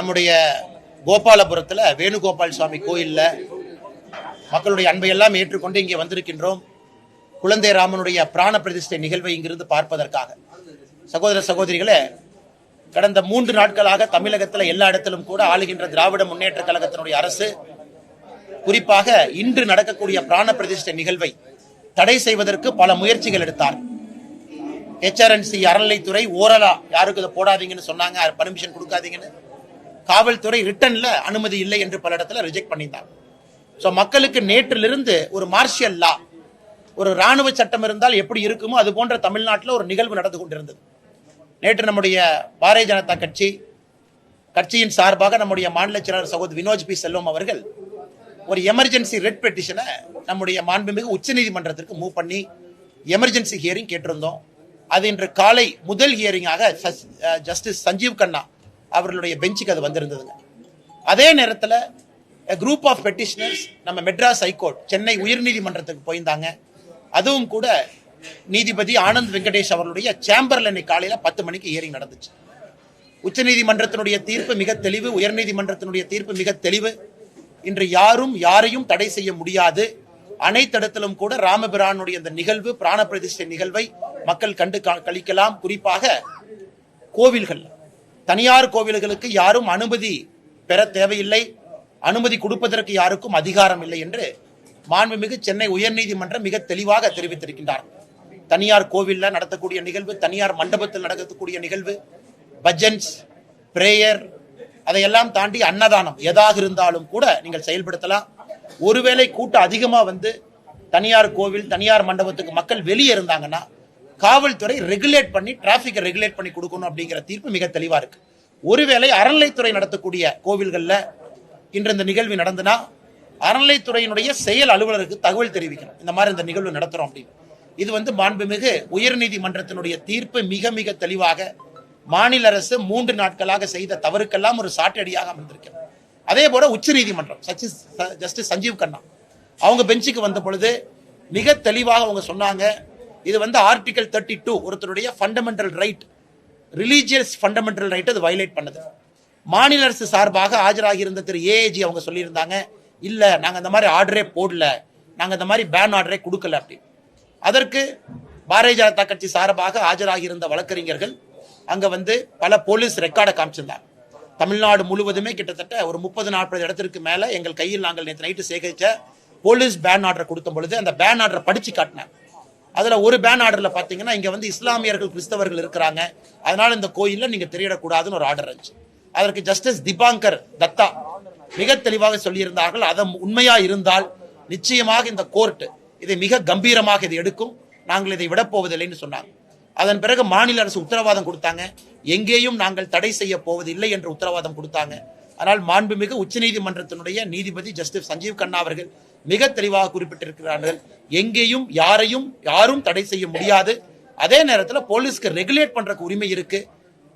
நம்முடைய கோபாலபுரத்தில் வேணுகோபால் சுவாமி கோயிலில் மக்களுடைய அன்பையெல்லாம் ஏற்றுக்கொண்டு இங்கே வந்திருக்கின்றோம். குழந்தை ராமனுடைய பிராண பிரதிஷ்டை நிகழ்வை இங்கிருந்து பார்ப்பதற்காக. சகோதர சகோதரிகளே கடந்த மூன்று நாட்களாக தமிழகத்தில் எல்லா இடத்திலும் கூட ஆளுகின்ற திராவிட முன்னேற்ற கழகத்தினுடைய அரசு குறிப்பாக இன்று நடக்கக்கூடிய பிராண பிரதிஷ்டை நிகழ்வை தடை செய்வதற்கு பல முயற்சிகள் எடுத்தார். ஹெச்ஆர்என்சி அறநிலைத்துறை ஓரலா யாருக்கு இதை போடாதீங்கன்னு சொன்னாங்க. பர்மிஷன் கொடுக்காதீங்கன்னு. காவல்துறை ரிட்டன்ல அனுமதி இல்லை என்று பல இடத்துல ரிஜெக்ட் பண்ணியிருந்தாங்க ஸோ மக்களுக்கு நேற்றிலிருந்து ஒரு மார்ஷியல் லா ஒரு ராணுவ சட்டம் இருந்தால் எப்படி இருக்குமோ அது போன்ற தமிழ்நாட்டில் ஒரு நிகழ்வு நடந்து கொண்டிருந்தது. நேற்று நம்முடைய பாரதிய ஜனதா கட்சி கட்சியின் சார்பாக நம்முடைய மாநில செயலாளர் சகோதரி வினோஜ் பி. செல்வம் அவர்கள் ஒரு எமர்ஜென்சி ரெட் பெட்டிஷனை நம்முடைய மாண்புமிகு உச்சநீதிமன்றத்திற்கு மூவ் பண்ணி எமர்ஜென்சி ஹியரிங் கேட்டிருந்தோம். அது இன்று காலை முதல் ஹியரிங்காக ஜஸ்டிஸ் சஞ்சீவ் கண்ணா அவர்களுடைய பெஞ்சுக்கு அது வந்திருந்ததுங்க. அதே நேரத்தில் குரூப் ஆஃப் பெட்டிஷனர்ஸ் நம்ம மெட்ராஸ் ஹைகோர்ட் சென்னை உயர்நீதிமன்றத்துக்கு போயிருந்தாங்க. அதுவும் கூட நீதிபதி ஆனந்த் வெங்கடேஷ் அவர்களுடைய சேம்பர்ல இன்னைக்கு காலையில் பத்து மணிக்கு ஹியரிங் நடந்துச்சு. உச்சநீதிமன்றத்தினுடைய தீர்ப்பு மிக தெளிவு உயர்நீதிமன்றத்தினுடைய தீர்ப்பு மிக தெளிவு. இன்று யாரும் யாரையும் தடை செய்ய முடியாது. அனைத்திடத்திலும் கூட ராமபிரானுடைய இந்த நிகழ்வு பிராண பிரதிஷ்டை நிகழ்வை மக்கள் கண்டு கழிக்கலாம். குறிப்பாக கோவில்கள் தனியார் கோவில்களுக்கு யாரும் அனுமதி பெற தேவையில்லை. அனுமதி கொடுப்பதற்கு யாருக்கும் அதிகாரம் இல்லை என்று மாண்புமிகு சென்னை உயர்நீதிமன்றம் மிக தெளிவாக தெரிவித்திருக்கின்றார். தனியார் கோவில்ல நடத்தக்கூடிய நிகழ்வு தனியார் மண்டபத்தில் நடக்கக்கூடிய நிகழ்வு பஜன்ஸ் பிரேயர் அதையெல்லாம் தாண்டி அன்னதானம் எதாக இருந்தாலும் கூட நீங்கள் செயல்படுத்தலாம். ஒருவேளை கூட்டம் அதிகமாக வந்து தனியார் கோவில் தனியார் மண்டபத்துக்கு மக்கள் வெளியே இருந்தாங்கன்னா காவல்துறை ரெகுலேட் பண்ணி டிராபிக்கை ரெகுலேட் பண்ணி கொடுக்கணும் அப்படிங்கிற தீர்ப்பு மிக தெளிவா இருக்கு. ஒருவேளை அறநிலைத்துறை நடத்தக்கூடிய கோவில்கள்ல இன்று இந்த நிகழ்வு நடந்தனா அறநிலைத்துறையினுடைய செயல் அலுவலருக்கு தகவல் தெரிவிக்கணும். இந்த மாதிரி இந்த நிகழ்வு நடத்துறோம் அப்படின்னு. இது வந்து மாண்புமிகு உயர்நீதிமன்றத்தினுடைய தீர்ப்பு மிக மிக தெளிவாக மாநில அரசு மூன்று நாட்களாக செய்த தவறுக்கெல்லாம் ஒரு சாட்டடியாக அமைந்திருக்கிறது அதே போல உச்சநீதிமன்றம் சச்சிஸ் ஜஸ்டிஸ் சஞ்சீவ் கண்ணா அவங்க பெஞ்சுக்கு வந்த பொழுது மிக தெளிவாக அவங்க சொன்னாங்க இது வந்து ஆர்டிகல் தேர்ட்டி டூ ஒருத்தருடைய fundamental right religious fundamental right அது வயலேட் பண்ணுது. மாநில அரசு சார்பாக ஆஜராகி இருந்த திரு ஏஏஜி அவங்க சொல்லியிருந்தாங்க இல்லை நாங்கள் இந்த மாதிரி ஆர்டரே போடல நாங்கள் இந்த மாதிரி பேன் ஆர்டரே கொடுக்கல அப்படின்னு. அதற்கு பாரதிய ஜனதா கட்சி சார்பாக ஆஜராகி இருந்த வழக்கறிஞர்கள் அங்கே வந்து பல போலீஸ் ரெக்கார்டை காமிச்சிருந்தாங்க. தமிழ்நாடு முழுவதுமே கிட்டத்தட்ட ஒரு முப்பது நாற்பது இடத்திற்கு மேலே எங்கள் கையில் நாங்கள் நேற்று நைட்டு சேகரித்த போலீஸ் பேன் ஆர்டர் கொடுத்த பொழுது அந்த பேன் ஆர்டரை படித்து காட்டினாங்க. அதுல ஒரு பேன் ஆர்டர்ல பார்த்தீங்கன்னா இங்க வந்து இஸ்லாமியர்கள் கிறிஸ்தவர்கள் இருக்கிறாங்க. அதனால இந்த கோயில்ல நீங்க திரையிடக்கூடாதுன்னு ஒரு ஆர்டர் இருந்துச்சு. அதற்கு ஜஸ்டிஸ் திபாங்கர் தத்தா மிக தெளிவாக சொல்லியிருந்தார்கள். அதை உண்மையா இருந்தால் நிச்சயமாக இந்த கோர்ட் இதை மிக கம்பீரமாக இதை எடுக்கும். நாங்கள் இதை விடப்போவதில்லைன்னு சொன்னாங்க. அதன் பிறகு மாநில அரசு உத்தரவாதம் கொடுத்தாங்க. எங்கேயும் நாங்கள் தடை செய்ய போவதில்லை என்று உத்தரவாதம் கொடுத்தாங்க. ஆனால் மாண்புமிகு உச்சநீதிமன்றத்தினுடைய நீதிபதி ஜஸ்டிஸ் சஞ்சீவ் கண்ணா அவர்கள் மிக தெளிவாக குறிப்பிட்டிருக்கிறார்கள். எங்கேயும் யாரையும் யாரும் தடை செய்ய முடியாது. அதே நேரத்தில் போலீஸ்க்கு ரெகுலேட் பண்ணுறக்கு உரிமை இருக்கு.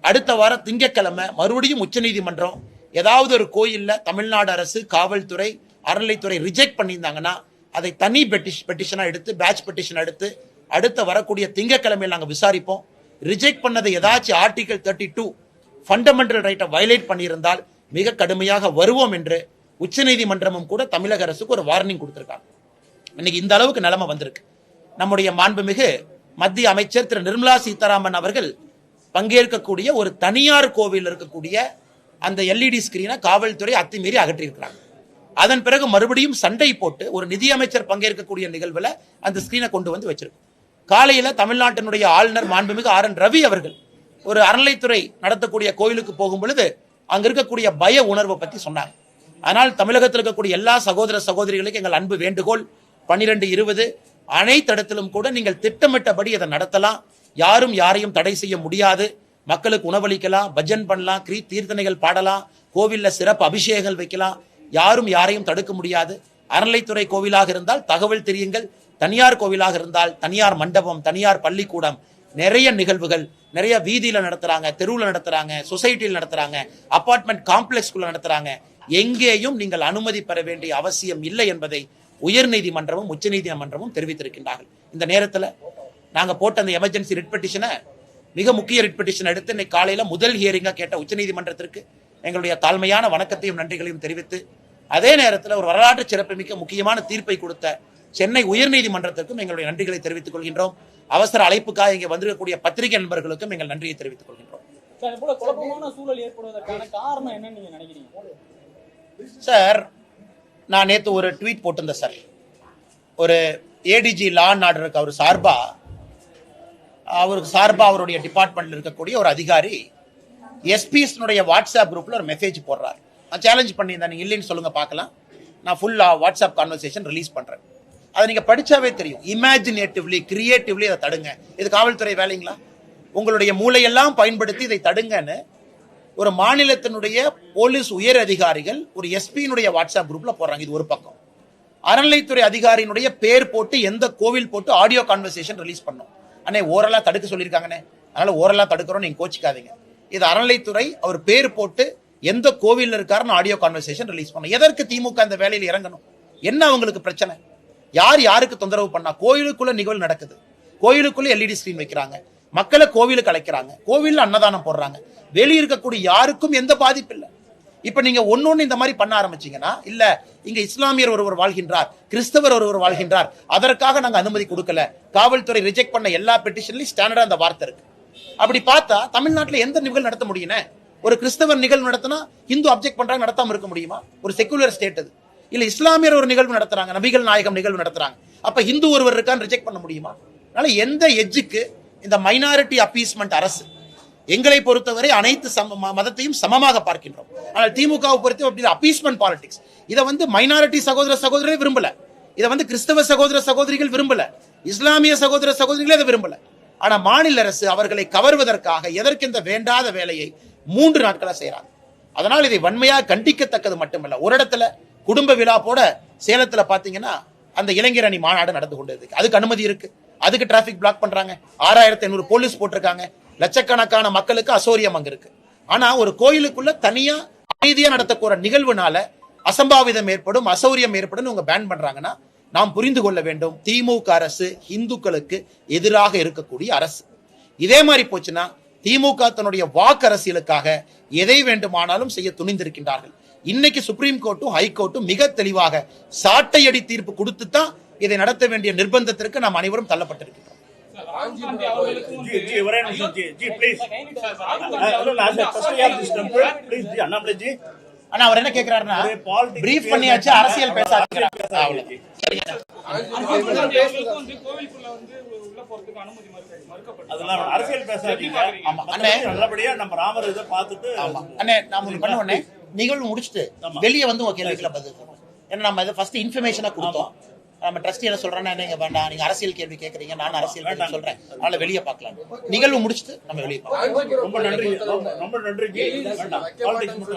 அடுத்த வாரம் திங்கட்கிழமை மறுபடியும் உச்சநீதிமன்றம் ஏதாவது ஒரு கோயிலில் தமிழ்நாடு அரசு காவல்துறை அறநிலைத்துறை ரிஜெக்ட் பண்ணியிருந்தாங்கன்னா அதை தனி பெட்டிஷ் பெட்டிஷனாக எடுத்து பேட்ச் பெட்டிஷன் எடுத்து அடுத்த வரக்கூடிய திங்கக்கிழமையில் நாங்கள் விசாரிப்போம். ரிஜெக்ட் பண்ணதை ஏதாச்சும் ஆர்டிகல் தேர்ட்டி டூ ஃபண்டமெண்டல் ரைட்டை வயலேட் பண்ணியிருந்தால் மிக கடுமையாக வருவோம் என்று உச்சநீதிமன்றமும் கூட தமிழக அரசுக்கு ஒரு வார்னிங் கொடுத்துருக்காங்க. இன்னைக்கு இந்த அளவுக்கு நிலைமை வந்திருக்கு. நம்முடைய மாண்புமிகு மத்திய அமைச்சர் திரு நிர்மலா சீதாராமன் அவர்கள் பங்கேற்கக்கூடிய ஒரு தனியார் கோவில் இருக்கக்கூடிய அந்த எல்இடி ஸ்கிரீனை காவல்துறை அத்துமீறி அகற்றியிருக்கிறாங்க. அதன் பிறகு மறுபடியும் சண்டை போட்டு ஒரு நிதியமைச்சர் பங்கேற்கக்கூடிய நிகழ்வுல அந்த ஸ்கிரீனை கொண்டு வந்து வச்சிருக்கும். காலையில தமிழ்நாட்டினுடைய ஆளுநர் மாண்புமிகு ஆர் என் ரவி அவர்கள் ஒரு அறநிலைத்துறை நடத்தக்கூடிய கோயிலுக்கு போகும் பொழுது அங்க இருக்கக்கூடிய பய உணர்வை பத்தி சொன்னாங்க. ஆனால் தமிழகத்தில் இருக்கக்கூடிய எல்லா சகோதர சகோதரிகளுக்கும் எங்கள் அன்பு வேண்டுகோள். பன்னிரெண்டு இருபது. அனைத்து இடத்திலும் கூட நீங்கள் திட்டமிட்டபடி அதை நடத்தலாம். யாரும் யாரையும் தடை செய்ய முடியாது. மக்களுக்கு உணவளிக்கலாம் பஜன் பண்ணலாம் கிரீ தீர்த்தனைகள் பாடலாம் கோவிலில் சிறப்பு அபிஷேகங்கள் வைக்கலாம். யாரும் யாரையும் தடுக்க முடியாது. அறநிலைத்துறை கோவிலாக இருந்தால் தகவல் தெரியுங்கள். தனியார் கோவிலாக இருந்தால் தனியார் மண்டபம் தனியார் பள்ளிக்கூடம் நிறைய நிகழ்வுகள் நிறைய வீதியில் நடத்துகிறாங்க தெருவில் நடத்துகிறாங்க சொசைட்டியில் நடத்துகிறாங்க அப்பார்ட்மெண்ட் காம்ப்ளெக்ஸ்குள்ளே நடத்துகிறாங்க எங்கேயும் நீங்கள் அனுமதி பெற வேண்டிய அவசியம் இல்லை என்பதை உயர்நீதிமன்றமும் உச்சநீதிமன்றமும் தெரிவித்திருக்கின்றார்கள். இந்த நேரத்தில் நாங்க போட்ட அந்த எமர்ஜென்சி ரிட் பெட்டிஷனை மிக முக்கிய ரிட் பெட்டிஷன் எடுத்து இன்னைக்கு காலையில முதல் ஹியரிங்காக கேட்ட உச்சநீதிமன்றத்திற்கு எங்களுடைய தாழ்மையான வணக்கத்தையும் நன்றிகளையும் தெரிவித்து அதே நேரத்தில் ஒரு வரலாற்று சிறப்புமிக்க முக்கியமான தீர்ப்பை கொடுத்த சென்னை உயர்நீதிமன்றத்திற்கும் எங்களுடைய நன்றிகளை தெரிவித்துக் கொள்கின்றோம். அவசர அழைப்புக்காக இங்கே வந்திருக்கக்கூடிய பத்திரிகை நண்பர்களுக்கும் எங்கள் நன்றியை தெரிவித்துக் கொள்கின்றோம். குழப்பமான சூழல் ஏற்படுவதற்கான காரணம் என்னன்னு நீங்க நினைக்கிறீங்க? சார் நான் நேற்று ஒரு ட்வீட் போட்டிருந்தேன் சார். ஒரு ஏடிஜி லா அண்ட் ஆர்டருக்கு அவர் சார்பாக அவருக்கு சார்பாக அவருடைய டிபார்ட்மெண்ட்டில் இருக்கக்கூடிய ஒரு அதிகாரி எஸ்பிஎஸ்னுடைய வாட்ஸ்அப் குரூப்பில் ஒரு மெசேஜ் போடுறார். நான் சேலஞ்ச் பண்ணியிருந்தேன் நீங்கள் இல்லைன்னு சொல்லுங்கள் பார்க்கலாம். நான் ஃபுல்லாக வாட்ஸ்அப் கான்வர்சேஷன் ரிலீஸ் பண்ணுறேன் அதை நீங்கள் படித்தாவே தெரியும். இமேஜினேட்டிவ்லி கிரியேட்டிவ்லி அதை தடுங்க. இது காவல்துறை வேலைங்களா? உங்களுடைய மூளையெல்லாம் பயன்படுத்தி இதை தடுங்கன்னு ஒரு மாநிலத்தினுடைய போலீஸ் உயர் அதிகாரிகள் ஒரு எஸ்பியினுடைய வாட்ஸ்அப் குரூப்ல போடுறாங்க. இது ஒரு பக்கம். அறநிலைத்துறை அதிகாரியினுடைய பேர் போட்டு எந்த கோவில் போட்டு ஆடியோ கான்வர்சேஷன் ரிலீஸ் பண்ணோம். அண்ணே ஓரெல்லாம் தடுக்க சொல்லியிருக்காங்கண்ணே. அதனால ஓரலாக தடுக்கிறோம் நீங்க கோச்சிக்காதீங்க. இது அறநிலைத்துறை அவர் பேர் போட்டு எந்த கோவிலில் இருக்காருன்னு ஆடியோ கான்வர்சேஷன் ரிலீஸ் பண்ணோம். எதற்கு திமுக அந்த வேலையில் இறங்கணும்? என்ன அவங்களுக்கு பிரச்சனை? யார் யாருக்கு தொந்தரவு பண்ணா? கோயிலுக்குள்ள நிகழ்வு நடக்குது. கோயிலுக்குள்ள எல்இடி ஸ்கிரீன் வைக்கிறாங்க. மக்களை கோவிலுக்கு அழைக்கிறாங்க. கோவிலில் அன்னதானம் போடுறாங்க. வெளியே இருக்கக்கூடிய யாருக்கும் எந்த பாதிப்பு இல்லை. நீங்கள் ஒன்று ஒன்று இந்த மாதிரி பண்ண ஆரம்பிச்சீங்கன்னா இல்லை இங்கே இஸ்லாமியர் ஒருவர் வாழ்கின்றார் கிறிஸ்தவர் ஒருவர் வாழ்கின்றார் அதற்காக நாங்கள் அனுமதி கொடுக்கல காவல்துறை ரிஜெக்ட் பண்ண எல்லா பெட்டிஷன்லையும் ஸ்டாண்டர்டாக அந்த வார்த்தை இருக்கு. அப்படி பார்த்தா தமிழ்நாட்டில் எந்த நிகழ்வு நடத்த முடியுனே ஒரு கிறிஸ்தவர் நிகழ்வு நடத்தினா இந்து அப்ஜெக்ட் பண்ணுறாங்க நடத்தாம இருக்க முடியுமா? ஒரு செக்குலர் ஸ்டேட் அது. இல்லை இஸ்லாமியர் ஒரு நிகழ்வு நடத்துறாங்க நபிகள் நாயகம் நிகழ்வு நடத்துறாங்க. அப்போ இந்து ஒருவர் இருக்கான்னு ரிஜெக்ட் பண்ண முடியுமா? அதனால எந்த எஜ்ஜுக்கு இந்த மைனாரிட்டி அப்பீஸ்மெண்ட் அரசு. எங்களை பொறுத்தவரை அனைத்து சம ம- மதத்தையும் சமமாக பார்க்கின்றோம். ஆனால் திமுகவை பொறுத்த அப்படி அப்பீஸ்மெண்ட் பாலிடிக்ஸ் இதை வந்து மைனாரிட்டி சகோதர சகோதரரே விரும்பல. இதை வந்து கிறிஸ்தவ சகோதர சகோதரிகள் விரும்பல. இஸ்லாமிய சகோதர சகோதரிகளே அதை விரும்பல. ஆனா மாநில அரசு அவர்களை கவர்வதற்காக எதற்கு இந்த வேண்டாத வேலையை மூன்று நாட்களை செய்யறாங்க அதனால் இதை வன்மையாக கண்டிக்கத்தக்கது மட்டுமல்ல. ஒரு இடத்துல குடும்ப விழா போட சேலத்துல பாத்தீங்கன்னா அந்த இளைஞர் அணி மாநாடு நடந்து கொண்டு இருக்கு அதுக்கு அனுமதி இருக்கு. அதுக்கு டிராபிக் பிளாக் பண்றாங்க. ஆறாயிரத்தி ஐநூறு போலீஸ் போட்டிருக்காங்க. லட்சக்கணக்கான மக்களுக்கு அசௌரியம் அங்க இருக்கு. ஆனா ஒரு கோயிலுக்குள்ள தனியா அமைதியா நடத்தக்கூட நிகழ்வுனால அசம்பாவிதம் ஏற்படும் அசௌரியம் ஏற்படும் உங்க பேன் பண்றாங்கன்னா நாம் புரிந்து கொள்ள வேண்டும். திமுக அரசு இந்துக்களுக்கு எதிராக இருக்கக்கூடிய அரசு. இதே மாதிரி போச்சுன்னா திமுக தன்னுடைய வாக்கு அரசியலுக்காக எதை வேண்டுமானாலும் செய்ய துணிந்திருக்கின்றார்கள். இன்னைக்கு சுப்ரீம் கோர்ட்டும் ஹைகோர்ட்டும் மிக தெளிவாக சாட்டையடி தீர்ப்பு கொடுத்து தான் இதை நடத்த வேண்டிய நிர்பந்தத்திற்கு நாம் அனைவரும் தள்ளப்பட்டிருக்கிறோம். ஆனா அவர் என்ன கேக்குறாருன்னா ஒரே politics பிரீஃப் பண்ணியாச்சு அரசியல் பேசாதீங்க. அரசியல் பேசாதீங்க நல்லபடியா நம்ம ராமர் இதை பார்த்துட்டு ஆமா. அண்ணே ஒண்ணு பண்ண உடனே நிகழ்வு முடிச்சுட்டு. வெளியே வந்து உங்க கேள்விகளை பதில் ஏன்னா நம்ம இதை ஃபர்ஸ்ட் இன்ஃபர்மேஷனா கொடுத்தோம். நம்ம ட்ரஸ்டி என்ன சொல்றேன்னா நீங்க வேண்டாம். நீங்க அரசியல் கேள்வி கேக்குறீங்க நான் அரசியல் கேள்வி வேண்டாம். சொல்றேன். அதனால வெளியே பார்க்கலாம். நிகழ்வு முடிச்சுட்டு நம்ம வெளியே பார்க்கலாம். ரொம்ப நன்றி. ரொம்ப- நன்றி.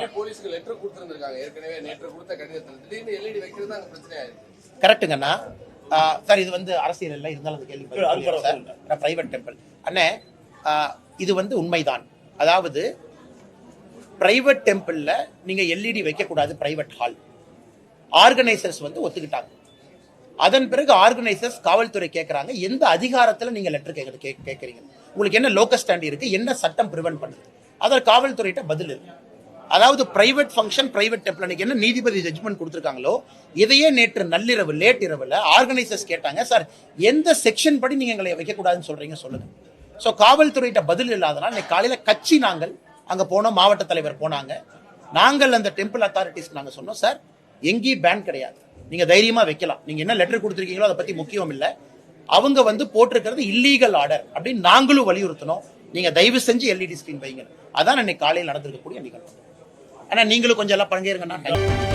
போலீஸ்க்கு லெட்டர் கொடுத்திருந்திருக்காங்க. ஏற்கனவே நேற்று கொடுத்த கடிதத்தில். திடீர்னு எல்இடி வைக்கிறது அங்க பிரச்சனை ஆ, சார் இது வந்து அரசியல் இல்லை. இருந்தாலும் அந்த கேள்வி சார். பிரைவேட் டெம்பிள் அண்ணே இது வந்து உண்மைதான். அதாவது பிரைவேட் டெம்பிள்ல நீங்க எல்இடி வைக்க கூடாது பிரைவேட் ஹால் ஆர்கனைசர்ஸ் வந்து ஒத்துக்கிட்டாங்க. அதன் பிறகு ஆர்கனைசர்ஸ் காவல்துறை கேட்கறாங்க எந்த அதிகாரத்தில் நீங்க லெட்டர் கேட்க கே- கேட்கறீங்க உங்களுக்கு என்ன லோக்கல் ஸ்டாண்ட் இருக்கு என்ன சட்டம் ப்ரிவென்ட் பண்ணுது அதில் காவல்துறையிட்ட பதில் இருக்கு. அதாவது பிரைவேட் ஃபங்க்ஷன் பிரைவேட் டெம்பிள் என்ன நீதிபதி ஜட்ஜ்மெண்ட் கொடுத்துருக்காங்களோ இதையே நேற்று நள்ளிரவு லேட் இரவில் ஆர்கனைசர்ஸ் கேட்டாங்க சார் எந்த செக்ஷன் படி நீங்கள் எங்களை வைக்கக்கூடாதுன்னு சொல்கிறீங்க சொல்லுங்கள் ஸோ காவல்துறையிட்ட பதில் இல்லாதனால் இன்னைக்கு காலையில் கட்சி நாங்கள் அங்கே போனோம் மாவட்ட தலைவர் போனாங்க. நாங்கள் அந்த டெம்பிள் அத்தாரிட்டிஸ்க்கு நாங்கள் சொன்னோம் சார் எங்கேயும் பேன் கிடையாது. நீங்க தைரியமா வைக்கலாம். நீங்க என்ன லெட்டர் கொடுத்துருக்கீங்களோ அதை பத்தி முக்கியம் இல்ல. அவங்க வந்து போட்டிருக்கிறது இல்லீகல் ஆர்டர் அப்படின்னு நாங்களும் வலியுறுத்தணும். நீங்க தயவு செஞ்சு எல்இடி ஸ்கிரீன் வைங்க. அதான் இன்னைக்கு காலையில் நடந்திருக்கக்கூடிய நிகழ்வு. ஆனா நீங்களும் கொஞ்சம் எல்லாம் பங்கேறுங்கண்ணா.